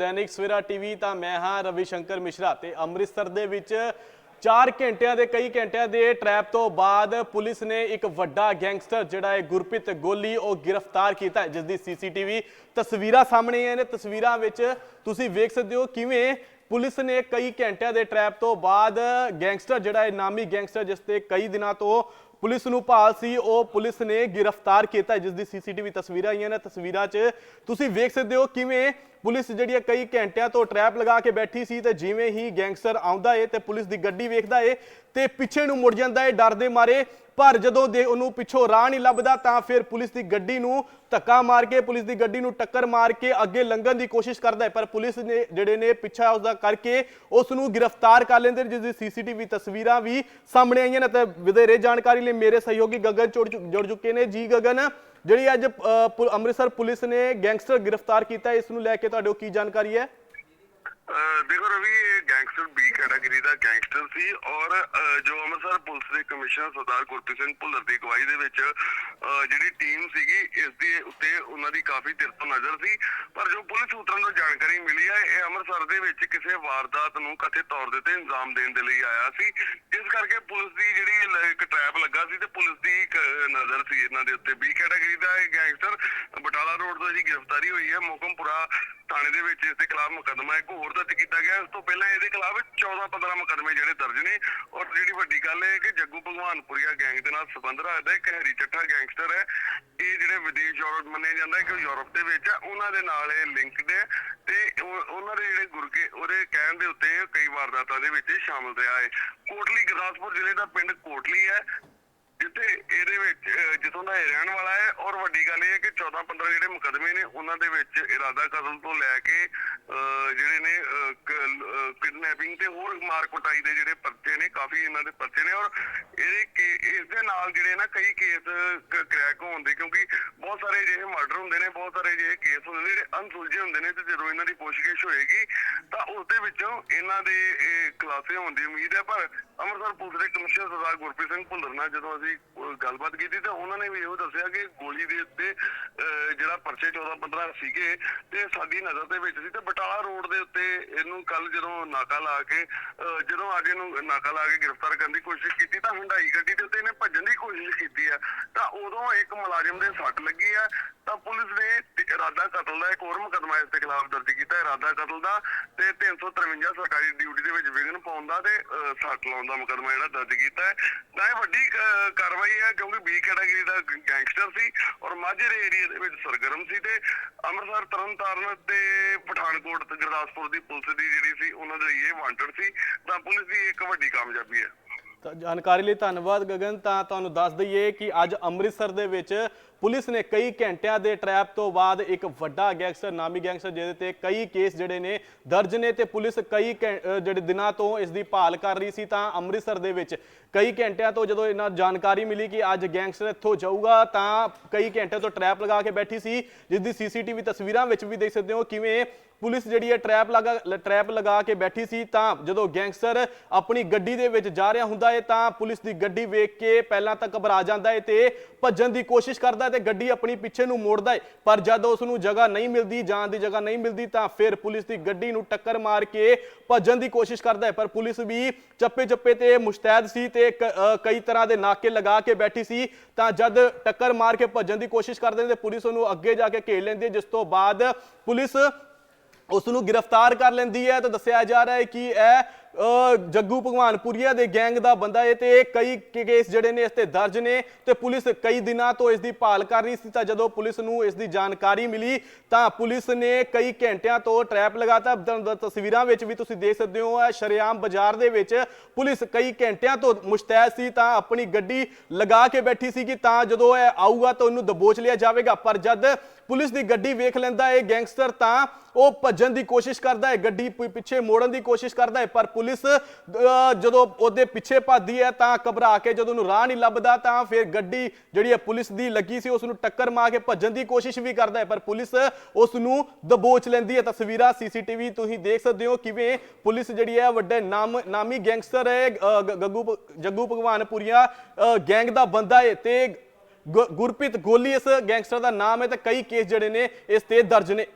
Dainik Savera TV ਤਾਂ ਮੈਂ ਹਾਂ ਰਵੀ ਸ਼ੰਕਰ ਮਿਸ਼ਰਾ ਤੇ ਅੰਮ੍ਰਿਤਸਰ ਦੇ ਵਿੱਚ 4 ਘੰਟਿਆਂ ਦੇ ਕਈ ਘੰਟਿਆਂ ਦੇ ਟਰੈਪ ਤੋਂ ਬਾਅਦ ਪੁਲਿਸ ਨੇ ਇੱਕ ਵੱਡਾ ਗੈਂਗਸਟਰ ਜਿਹੜਾ ਹੈ ਗੁਰਪ੍ਰੀਤ ਗੋਲੀ ਉਹ ਗ੍ਰਿਫਤਾਰ ਕੀਤਾ ਜਿਸ ਦੀ ਸੀਸੀਟੀਵੀ ਤਸਵੀਰਾਂ ਸਾਹਮਣੇ ਆਈਆਂ ਨੇ। ਤਸਵੀਰਾਂ ਵਿੱਚ ਤੁਸੀਂ ਵੇਖ ਸਕਦੇ ਹੋ ਕਿਵੇਂ ਪੁਲਿਸ ਨੇ ਕਈ ਘੰਟਿਆਂ ਦੇ ਟਰੈਪ ਤੋਂ ਬਾਅਦ ਗੈਂਗਸਟਰ ਜਿਹੜਾ ਹੈ, ਨਾਮੀ ਗੈਂਗਸਟਰ ਜਿਸ ਤੇ ਕਈ ਦਿਨਾਂ ਤੋਂ ਪੁਲਿਸ ਨੂੰ ਭਾਲ ਸੀ, ਉਹ ਪੁਲਿਸ ਨੇ ਗ੍ਰਿਫਤਾਰ ਕੀਤਾ ਜਿਸ ਦੀ ਸੀਸੀਟੀਵੀ ਤਸਵੀਰਾਂ ਆਈਆਂ ਨੇ। ਤਸਵੀਰਾਂ 'ਚ ਤੁਸੀਂ ਵੇਖ ਸਕਦੇ ਹੋ ਕਿਵੇਂ ਪੁਲਿਸ ਜਿਹੜੀ ਹੈ ਕਈ ਘੰਟਿਆਂ ਤੋਂ ਟਰੈਪ ਲਗਾ ਕੇ ਬੈਠੀ ਸੀ ਤੇ ਜਿਵੇਂ ਹੀ ਗੈਂਗਸਟਰ ਆਉਂਦਾ ਏ ਤੇ ਪੁਲਿਸ ਦੀ ਗੱਡੀ ਵੇਖਦਾ ਏ ਤੇ ਪਿੱਛੇ ਨੂੰ ਮੁੜ ਜਾਂਦਾ ਏ ਡਰ ਦੇ ਮਾਰੇ। ਪਰ ਜਦੋਂ ਦੇ ਉਹਨੂੰ ਪਿੱਛੋਂ ਰਾਹ ਨਹੀਂ ਲੱਭਦਾ ਤਾਂ ਫਿਰ ਪੁਲਿਸ ਦੀ ਗੱਡੀ ਨੂੰ ਧੱਕਾ ਮਾਰ ਕੇ, ਪੁਲਿਸ ਦੀ ਗੱਡੀ ਨੂੰ ਟੱਕਰ ਮਾਰ ਕੇ ਅੱਗੇ ਲੰਘਣ ਦੀ ਕੋਸ਼ਿਸ਼ ਕਰਦਾ ਹੈ ਪਰ ਪੁਲਿਸ ਨੇ ਜਿਹੜੇ ਨੇ ਪਿੱਛਾ ਉਸਦਾ ਕਰਕੇ ਉਸ ਨੂੰ ਗ੍ਰਿਫਤਾਰ ਕਰ ਲੈਂਦੇ ਨੇ, ਜਿਸ ਦੀ ਸੀਸੀਟੀਵੀ ਤਸਵੀਰਾਂ ਵੀ ਸਾਹਮਣੇ ਆਈਆਂ ਨੇ ਤੇ ਵਧੇਰੇ ਜਾਣਕਾਰੀ ਲਈ ਮੇਰੇ ਸਹਿਯੋਗੀ ਗਗਨ ਜੁੜ ਚੁ- ਜੁੜ ਚੁੱਕੇ ਨੇ। ਜੀ ਗਗਨ ਜਿਹੜੀ ਅੱਜ ਅ, ਅੰਮ੍ਰਿਤਸਰ ਪੁਲਿਸ ਨੇ ਗੈਂਗਸਟਰ ਗ੍ਰਿਫਤਾਰ ਕੀਤਾ ਹੈ, ਇਸ ਨੂੰ ਲੈ ਕੇ ਤੁਹਾਡੇ ਕੀ ਜਾਣਕਾਰੀ ਹੈ? ਦੇਖੋ ਰਵੀ, ਇਹ ਗੈਂਗਸਟਰ ਬੀ ਕੈਟਾਗਰੀ ਦਾ ਗੈਂਗਸਟਰ ਸੀ ਔਰ ਜੋ ਅੰਮ੍ਰਿਤਸਰ ਪੁਲਿਸ ਦੇ ਕਮਿਸ਼ਨਰ ਸਰਦਾਰ ਗੁਰਪ੍ਰੀਤ ਸਿੰਘ ਭੁੱਲਰ ਦੀ ਅਗਵਾਈ ਦੇ ਵਿੱਚ ਜਿਹੜੀ ਟੀਮ ਸੀਗੀ, ਇਸ ਦੇ ਉੱਤੇ ਉਹਨਾਂ ਦੀ ਕਾਫੀ ਦਿਰ ਤੋਂ ਨਜ਼ਰ ਸੀ। ਪਰ ਜੋ ਪੁਲਿਸ ਸੂਤਰਾਂ ਤੋਂ ਜਾਣਕਾਰੀ ਮਿਲੀ ਹੈ, ਇਹ ਅੰਮ੍ਰਿਤਸਰ ਦੇ ਵਿੱਚ ਕਿਸੇ ਵਾਰਦਾਤ ਨੂੰ ਕਥਿਤ ਤੌਰ ਦੇ ਉੱਤੇ ਇੰਜ਼ਾਮ ਦੇਣ ਦੇ ਲਈ ਆਇਆ ਸੀ। ਜਿਸ ਕਰਕੇ ਪੁਲਿਸ ਦੀ ਜਿਹੜੀ ਲ- ਇੱਕ ਟ੍ਰੈਪ ਲੱਗਾ ਸੀ ਤੇ ਪੁਲਿਸ ਦੀ ਨਜ਼ਰ ਸੀ ਇਹਨਾਂ ਦੇ ਉੱਤੇ। ਬੀ ਕੈਟਾਗਰੀ ਦਾ ਇਹ ਗੈਂਗਸਟਰ ਬਟਾਲਾ ਰੋਡ ਤੋਂ ਇਹਦੀ ਗ੍ਰਿਫਤਾਰੀ ਹੋਈ ਹੈ। ਮੋਕਮਪੁਰਾ ਥਾਣੇ ਦੇ ਵਿੱਚ ਇਸ ਦੇ ਖਿਲਾਫ ਮੁਕੱਦਮਾ ਇੱਕ ਹੋਰ ਦਰਜ ਕੀਤਾ ਗਿਆ। ਉਸ ਤੋਂ ਪਹਿਲਾਂ ਇਹਦੇ ਖਿਲਾਫ 14 15 ਮੁਕੱਦਮੇ ਜਿਹੜੇ ਦਰਜ ਨੇ। ਔਰ ਜਿਹੜੀ ਵੱਡੀ ਗੱਲ ਇਹ ਹੈ ਕਿ ਜੱਗੂ ਭਗਵਾਨਪੁਰੀਆ ਗੈਂਗ ਦੇ ਨਾਲ ਸੰਬੰਧ ਰੱਖਦਾ ਇੱਕ ਹਰੀ ਚੱਠਾ ਗੈਂਗਸਟਰ ਹੈ। ਇਹ ਜਿਹੜੇ ਵਿਦੇਸ਼ ਯੂਰਪ ਮੰਨਿਆ ਜਾਂਦਾ ਹੈ ਕਿ ਯੂਰਪ ਦੇ ਵਿੱਚ ਆ ਉਹਨਾਂ ਦੇ ਨਾਲ ਇਹ ਲਿੰਕਡ ਹੈ ਤੇ ਉਹਨਾਂ ਦੇ ਜਿਹੜੇ ਗੁਰਗੇ ਉਹਦੇ ਕਹਿਣ ਦੇ ਉੱਤੇ ਕਈ ਵਾਰਦਾਤਾਂ ਦੇ ਵਿੱਚ ਸ਼ਾਮਲ ਰਿਹਾ ਹੈ। ਕੋਟਲੀ ਗੁਰਦਾਸਪੁਰ ਜ਼ਿਲ੍ਹੇ ਦਾ ਪਿੰਡ ਕੋਟਲੀ ਹੈ। ਜਿੱਥੇ ਇਹਦੇ ਵਿੱਚ ਜਿੱਥੋਂ ਦਾ ਇਹ ਰਹਿਣ ਵਾਲਾ ਹੈ, ਔਰ ਵੱਡੀ ਗੱਲ ਇਹ ਹੈ ਕਿ 14 15 ਜਿਹੜੇ ਮੁਕਦਮੇ ਨੇ, ਉਹਨਾਂ ਦੇ ਵਿੱਚ ਇਰਾਦਾ ਕਤਲ ਤੋਂ ਲੈ ਕੇ ਜਿਹੜੇ ਨੇ ਕਿਡਨੈਪਿੰਗ ਤੇ ਹੋਰ ਮਾਰ ਕੁਟਾਈ ਦੇ ਜਿਹੜੇ ਪਰਚੇ ਨੇ, ਕਾਫੀ ਇਹਨਾਂ ਦੇ ਪਰਚੇ ਨੇ, ਔਰ ਇਹਦੇ ਇਸ ਦੇ ਨਾਲ ਜਿਹੜੇ ਨਾ ਕਈ ਕੇਸ ਕ੍ਰੈਕ ਹੋਣ ਦੇ, ਕਿਉਂਕਿ ਬਹੁਤ ਸਾਰੇ ਜਿਹੇ ਮਰਡਰ ਹੁੰਦੇ ਨੇ, ਬਹੁਤ ਸਾਰੇ ਜਿਹੇ ਕੇਸ ਹੁੰਦੇ ਨੇ, ਜਿਹੜੇ ਅਨਸੁਲਝੇ ਹੁੰਦੇ ਨੇ, ਤੇ ਜਦੋਂ ਇਹਨਾਂ ਦੀ ਪੁੱਛਗਿੱਛ ਹੋਏਗੀ, ਤਾਂ ਉਸ ਦੇ ਵਿੱਚੋਂ ਇਹਨਾਂ ਦੇ, ਇਹ, ਖੁਲਾਸੇ ਹੋਣ ਦੀ ਉਮੀਦ ਹੈ, ਪਰ ਅੰਮ੍ਰਿਤਸਰ ਪੁਲਿਸ ਦੇ ਕਮਿਸ਼ਨਰ ਸਰਦਾਰ ਗੁਰਪ੍ਰੀਤ ਸਿੰਘ ਭੁੱਲਰ ਨਾਲ ਜਦੋਂ ਅਸੀਂ ਗੱਲਬਾਤ ਕੀਤੀ ਤਾਂ ਉਹਨਾਂ ਨੇ ਵੀ ਇਹੋ ਦੱਸਿਆ ਕਿ ਗੋਲੀ ਦੇ ਉੱਤੇ ਜਿਹੜਾ ਪਰਚੇ 14 15 ਸੀਗੇ ਤੇ ਸਾਡੀ ਨਜ਼ਰ ਦੇ ਵਿੱਚ ਸੀ ਤੇ ਬਟਾਲਾ ਰੋਡ ਦੇ ਉੱਤੇ ਇਹਨੂੰ ਕੱਲ ਜਦੋਂ ਨਾਕਾ ਲਾ ਕੇ ਅਹ, ਜਦੋਂ ਅੱਜ ਇਹਨੂੰ ਨਾਕਾ ਲਾ ਕੇ ਗ੍ਰਿਫਤਾਰ ਕਰਨ ਦੀ ਕੋਸ਼ਿਸ਼ ਕੀਤੀ ਤਾਂ ਹੁੰਡਾਈ ਗੱਡੀ ਦੇ ਉੱਤੇ ਇਹਨੇ ਭੱਜਣ ਦੀ ਕੋਸ਼ਿਸ਼ ਕੀਤੀ ਹੈ ਤਾਂ ਉਦੋਂ ਇੱਕ ਮੁਲਾਜ਼ਮ ਦੇ ਸੱਟ ਲੱਗੀ ਹੈ ਤਾਂ ਪੁਲਿਸ ਨੇ ਇਰਾਦਾ ਕਤਲ ਦਾ ਇੱਕ ਹੋਰ ਮੁਕੱਦਮਾ ਇਸ ਦੇ ਖਿਲਾਫ ਦਰਜ ਕੀਤਾ ਇਰਾਦਾ ਕਤਲ ਦਾ ਤੇ 353 ਸਰਕਾਰੀ ਡਿਊਟੀ ਦੇ ਵਿੱਚ ਵਿਘਨ ਪਾਉਣ ਦਾ ਤੇ ਅਹ, ਸੱਟ ਲਾਉਣ ਦਾ ਮੁਕੱਦਮਾ ਜਿਹੜਾ ਦਰਜ ਕੀਤਾ ਹੈ। ਤਾਂ ਇਹ ਵੱਡੀ ਅਹ, ਕਾਰਵਾਈ ਹੈ ਕਿਉਂਕਿ ਬੀ ਕੈਟਾਗਰੀ ਦਾ ਗ- ਗੈਂਗਸਟਰ ਸੀ ਔਰ ਮਾਝੇ ਏਰੀਆ ਦੇ ਵਿੱਚ ਸਰਗਰਮ ਸੀ ਤੇ ਅੰਮ੍ਰਿਤਸਰ ਤਰਨਤਾਰਨ ਤੇ ਪਠਾਨਕੋਟ ਤੇ ਗੁਰਦਾਸਪੁਰ ਦੀ ਪੁਲਿਸ ਦੀ ਜਿਹੜੀ ਸੀ ਉਹਨਾਂ ਦੇ ਲਈ ਇਹ ਵਾਂਟਡ ਸੀ। ਤਾਂ ਪੁਲਿਸ ਦੀ ਇੱਕ ਵੱਡੀ ਕਾਮਯਾਬੀ ਹੈ। ਤਾਂ ਜਾਣਕਾਰੀ ਲਈ ਧੰਨਵਾਦ ਗਗਨ। ਤਾਂ ਤੁਹਾਨੂੰ ਦੱਸ ਦਈਏ ਕਿ ਅੱਜ ਅੰਮ੍ਰਿਤਸਰ ਦੇ ਵਿੱਚ ਪੁਲਿਸ ਨੇ ਕਈ ਘੰਟਿਆਂ ਦੇ ਟਰੈਪ ਤੋਂ ਬਾਅਦ ਇੱਕ ਵੱਡਾ ਗੈਂਗਸਟਰ, ਨਾਮੀ ਗੈਂਗਸਟਰ ਜਿਹਦੇ ਤੇ ਕਈ ਕੇਸ ਜਿਹੜੇ ਨੇ ਦਰਜ ਨੇ ਤੇ ਪੁਲਿਸ ਕਈ ਘੰ- ਜਿਹੜੇ ਦਿਨਾਂ ਤੋਂ ਇਸ ਦੀ ਭਾਲ ਕਰ ਰਹੀ ਸੀ ਤਾਂ ਅੰਮ੍ਰਿਤਸਰ ਦੇ ਵਿੱਚ ਕਈ ਘੰਟਿਆਂ ਤੋਂ ਜਦੋਂ ਇਹਨਾਂ ਜਾਣਕਾਰੀ ਮਿਲੀ ਕਿ ਅੱਜ ਗੈਂਗਸਟਰ ਇੱਥੋਂ ਜਾਊਗਾ ਤਾਂ ਕਈ ਘੰਟੇ ਤੋਂ ਟਰੈਪ ਲਗਾ ਕੇ ਬੈਠੀ ਸੀ, ਜਿਸ ਦੀ ਸੀਸੀਟੀਵੀ ਤਸਵੀਰਾਂ ਵਿੱਚ ਵੀ ਦੇਖ ਸਕਦੇ ਹੋ ਕਿਵੇਂ ਪੁਲਿਸ ਜਿਹੜੀ ਹੈ ਟਰੈਪ ਲਗਾ ਟਰੈਪ ਲਗਾ ਕੇ ਬੈਠੀ ਸੀ ਤਾਂ ਜਦੋਂ ਗੈਂਗਸਟਰ ਆਪਣੀ ਗੱਡੀ ਦੇ ਵਿੱਚ ਜਾ ਰਿਹਾ ਹੁੰਦਾ ਹੈ ਤਾਂ ਪੁਲਿਸ ਦੀ ਗੱਡੀ ਵੇਖ ਕੇ ਪਹਿਲਾਂ ਤਾਂ ਘਬਰਾ ਜਾਂਦਾ ਹੈ ਤੇ ਭੱਜਣ ਦੀ ਕੋਸ਼ਿਸ਼ ਕਰਦਾ ਤੇ ਗੱਡੀ ਆਪਣੀ ਪਿੱਛੇ ਨੂੰ ਮੋੜਦਾ ਹੈ ਪਰ ਜਦ ਉਸ ਨੂੰ ਜਗ੍ਹਾ ਨਹੀਂ ਮਿਲਦੀ, ਜਾਣ ਦੀ ਜਗ੍ਹਾ ਨਹੀਂ ਮਿਲਦੀ, ਤਾਂ ਫਿਰ ਪੁਲਿਸ ਦੀ ਗੱਡੀ ਨੂੰ ਟੱਕਰ ਮਾਰ ਕੇ ਭੱਜਣ ਦੀ ਕੋਸ਼ਿਸ਼ ਕਰਦਾ ਹੈ ਪਰ ਪੁਲਿਸ ਵੀ ਚੱਪੇ ਚੱਪੇ ਤੇ ਮੁਸ਼ਤੈਦ ਸੀ ਤੇ ਕਈ ਤਰ੍ਹਾਂ ਦੇ ਨਾਕੇ ਲਗਾ ਕੇ ਬੈਠੀ ਸੀ। ਤਾਂ ਜਦ ਟੱਕਰ ਮਾਰ ਕੇ ਭੱਜਣ ਦੀ ਕੋਸ਼ਿਸ਼ ਕਰਦੇ ਨੇ ਤੇ ਪੁਲਿਸ ਉਹਨੂੰ ਅੱਗੇ ਜਾ ਕੇ ਘੇਰ ਲੈਂਦੀ ਹੈ ਜਿਸ ਤੋਂ ਬਾਅਦ ਪੁਲਿਸ ਉਸ ਨੂੰ ਗ੍ਰਿਫਤਾਰ ਕਰ ਲੈਂਦੀ ਹੈ ਤਾਂ ਦੱਸਿਆ ਜਾ ਰਿਹਾ ਹੈ ਕਿ ਇਹ ਜੱਗੂ ਭਗਵਾਨਪੁਰੀਆ ਦੇ ਗੈਂਗ ਦਾ ਬੰਦਾ ਹੈ ਤੇ ਕਈ ਕੇਸ ਜਿਹੜੇ ਨੇ ਇਸ ਤੇ ਦਰਜ ਨੇ ਤੇ ਪੁਲਿਸ ਕਈ ਦਿਨਾਂ ਤੋਂ ਇਸ ਦੀ ਭਾਲ ਕਰ ਰਹੀ ਸੀ ਤਾਂ ਜਦੋਂ ਪੁਲਿਸ ਨੂੰ ਇਸ ਦੀ ਜਾਣਕਾਰੀ ਮਿਲੀ ਤਾਂ ਪੁਲਿਸ ਨੇ ਕਈ ਘੰਟਿਆਂ ਤੋਂ ਟਰੈਪ ਲਗਾਤਾ। ਤ- ਤਸਵੀਰਾਂ ਵਿੱਚ ਵੀ ਤੁਸੀਂ ਦੇਖ ਸਕਦੇ ਹੋ, ਇਹ ਸ਼ਰੇਆਮ ਬਾਜ਼ਾਰ ਦੇ ਵਿੱਚ ਪੁਲਿਸ ਕਈ ਘੰਟਿਆਂ ਤੋਂ ਮੁਸ਼ਤੈਦ ਸੀ ਤਾਂ ਆਪਣੀ ਗੱਡੀ ਲਗਾ ਕੇ ਬੈਠੀ ਸੀ ਕਿ ਤਾਂ ਜਦੋਂ ਇਹ ਆਊਗਾ ਤਾਂ ਉਹਨੂੰ ਦਬੋਚ ਲਿਆ ਜਾਵੇਗਾ। ਪਰ ਜਦ ਪੁਲਿਸ ਦੀ ਗੱਡੀ ਵੇਖ ਲੈਂਦਾ ਹੈ ਗੈਂਗਸਟਰ ਤਾਂ ਉਹ ਭੱਜਣ ਦੀ ਕੋਸ਼ਿਸ਼ ਕਰਦਾ ਹੈ, ਗੱਡੀ ਪਿ- ਪਿੱਛੇ ਮੋੜਨ ਦੀ ਕੋਸ਼ਿਸ਼ ਕਰਦਾ ਹੈ, ਪਰ ਪੁਲਿਸ ਜਦੋਂ ਉਹਦੇ ਪਿੱਛੇ ਭੱਜਦੀ ਹੈ ਤਾਂ ਘਬਰਾ ਕੇ ਜਦੋਂ ਉਹਨੂੰ ਰਾਹ ਨਹੀਂ ਲੱਭਦਾ ਤਾਂ ਫਿਰ ਗੱਡੀ ਜਿਹੜੀ ਹੈ ਪੁਲਿਸ ਦੀ ਲੱਗੀ ਸੀ ਉਸ ਨੂੰ ਟੱਕਰ ਮਾਰ ਕੇ ਭੱਜਣ ਦੀ ਕੋਸ਼ਿਸ਼ ਵੀ ਕਰਦਾ ਹੈ। ਪਰ ਪੁਲਿਸ ਉਸ ਨੂੰ ਦਬੋਚ ਲੈਂਦੀ ਹੈ। ਤਸਵੀਰਾਂ ਸੀਸੀਟੀਵੀ ਤੁਸੀਂ ਦੇਖ ਸਕਦੇ ਹੋ ਕਿਵੇਂ ਪੁਲਿਸ ਜਿਹੜੀ ਹੈ ਵੱਡੇ ਨਾਮ ਨਾਮੀ ਗੈਂਗਸਟਰ ਹੈ ਗੱਗੂ ਜੱਗੂ ਭਗਵਾਨਪੁਰੀਆ ਅਹ, ਗੈਂਗ ਦਾ ਬੰਦਾ ਹੈ ਤੇ ਗੁਰਪ੍ਰੀਤ ਗੋਲੀ ਇਸ ਗੈਂਗਸਟਰ ਦਾ ਨਾਮ ਹੈ ਤੇ ਕਈ ਕੇਸ ਜਿਹੜੇ ਨੇ ਇਸ ਤੇ ਦਰਜ ਨੇ।